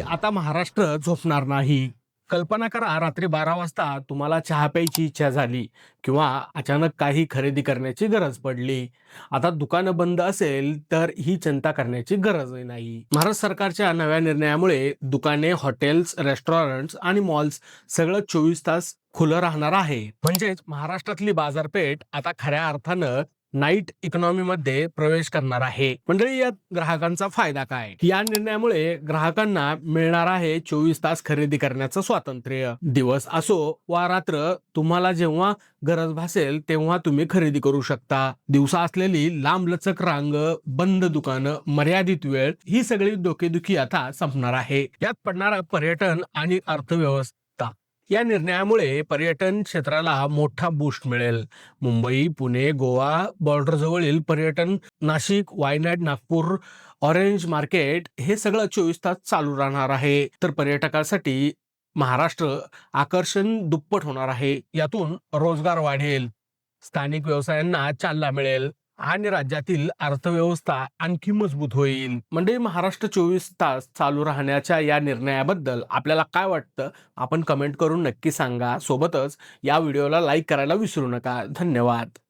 आता महाराष्ट्र झोपणार नाही. कल्पना करा रात्री बारा वाजता तुम्हाला चहा प्यायची इच्छा झाली किंवा अचानक काही खरेदी करण्याची गरज पडली. आता दुकानं बंद असेल तर ही चिंता करण्याची गरज नाही. महाराष्ट्र सरकारच्या नव्या निर्णयामुळे दुकाने हॉटेल्स रेस्टॉरंट्स आणि मॉल्स सगळं चोवीस तास खुलं राहणार आहे. म्हणजेच महाराष्ट्रातली बाजारपेठ आता खऱ्या अर्थानं नाईट इकॉनॉमीमध्ये प्रवेश करणार आहे. मंडळी यात ग्राहकांचा फायदा काय? या निर्णयामुळे ग्राहकांना मिळणार आहे चोवीस तास खरेदी करण्याचं स्वातंत्र्य. दिवस असो वा रात्र तुम्हाला जेव्हा गरज भासेल तेव्हा तुम्ही खरेदी करू शकता. दिवसा असलेली लांब लचक रांग बंद दुकानं मर्यादित वेळ ही सगळी डोकेदुखी आता संपणार आहे. यात पडणारा पर्यटन आणि अर्थव्यवस्था या निर्णयामुळे पर्यटन क्षेत्राला मोठा बूस्ट मिळेल. मुंबई पुणे गोवा बॉर्डरजवळील पर्यटन नाशिक वायनाड नागपूर ऑरेंज मार्केट हे सगळं चोवीस तास चालू राहणार आहे. तर पर्यटकासाठी महाराष्ट्र आकर्षण दुप्पट होणार आहे. यातून रोजगार वाढेल. स्थानिक व्यवसायांना चालना मिळेल. आणि राज्यातील अर्थव्यवस्था आणखी मजबूत होईल. म्हणजे महाराष्ट्र चोवीस तास चालू राहण्याच्या या निर्णयाबद्दल आपल्याला काय वाटतं? आपण कमेंट करून नक्की सांगा. सोबतच या व्हिडिओला लाईक करायला विसरू नका. धन्यवाद.